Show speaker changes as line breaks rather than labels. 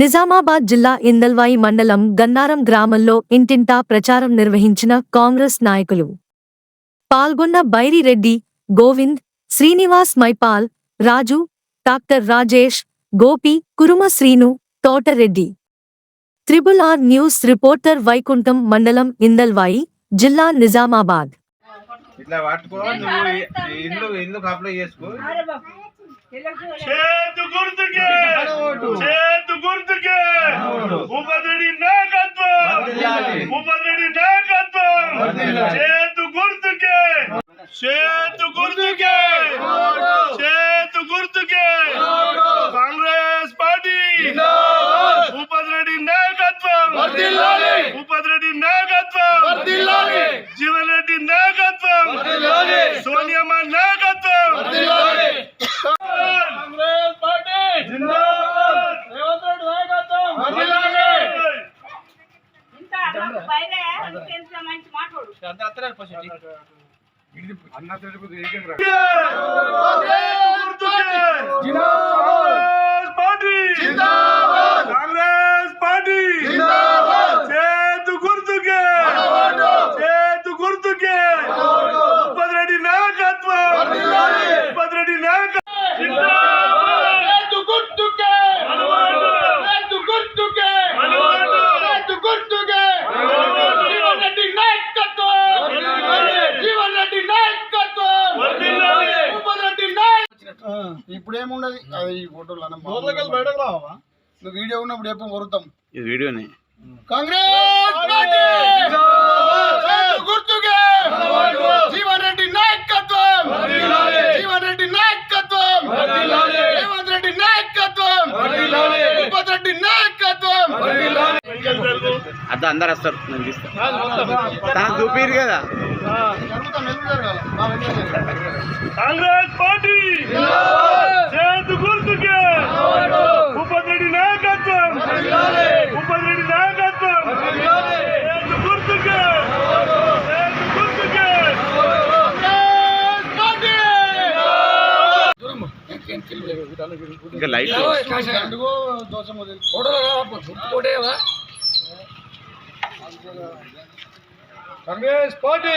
నిజామాబాద్ జిల్లా ఇందల్వాయి మండలం గన్నారం గ్రామంలో ఇంటింటా ప్రచారం నిర్వహించిన కాంగ్రెస్ నాయకులు. పాల్గొన్న Byrireddy Govind Srinivas Mypal Raju doctor Rajesh Gopi Kuruma Srinu Thotareddy. Triple R news reporter Vaikuntham మండలం ఇందల్వాయి జిల్లా నిజామాబాద్.
ఇట్లా పట్టుకో నువ్వు ఈ- ఈ ఇల్లు ఇల్లు అప్లై చేసుకో
చేతు గుర్తుకే చేతు గుర్తుకే ఉపదడి నాయకత్వం ఉపదడి నాయకత్వం చేతు గుర్తుకే చేతు గుర్తుకే చేతు గుర్తుకే కాంగ్రెస్ పార్టీ ఉపద్రెడ్డి నాయకత్వం ఉపద్రెడ్డి నాయకత్వం జీవన్ రెడ్డి నాయకత్వం సోనియమ్మ నాయకత్వం కాంగ్రెస్ పార్టీ జిందాబాద్ రేవంత్ రెడ్డి నాయకత్వం
ఇంత నాకు పైనే ఇంకెంత మంచి మాట్లాడు
కాంగ్రెస్ పార్టీ కాంగ్రెస్ పార్టీ చేతు గుర్తుకే చేతు గుర్తుకే ఉపద్రెడ్డి నాయకత్వం ఉపద్రెడ్డి నాయకత్వం చేతు గుర్తుకే చేతు గుర్తుకే చేతు గుర్తుకే జీవన్ రెడ్డి నాయకత్వం జీవన్ రెడ్డి నాయకత్వం ఉపద్రెడ్డి నాయకత్వం
ఇప్పుడు ఏముండదు అది ఈ ఫోటోలు అన్న నువ్వు వీడియో ఉన్నప్పుడు ఎప్పుడు కొరుతాం
ఇది వీడియోనే.
కాంగ్రెస్ పార్టీ! గుర్తుకే! జీవన్ రెడ్డి నాయకత్వం! జీవన్ రెడ్డి నాయకత్వం! రేవంత్ రెడ్డి నాయకత్వం! రెడ్డి నాయకత్వం!
అద్దా అందరు వస్తారు నేను తీస్తా తనకు చూపిరు కదా.
కాంగ్రెస్ పార్టీ చేతు గుర్తుకే ఉపద్రెడ్డి నాయకత్వం ఉపద్రెడ్డి నాయకత్వం చేతు గుర్తుకే చేతు గుర్తుకే కాంగ్రెస్ పార్టీ
ఇంకా లైట్
కాంగ్రెస్ పార్టీ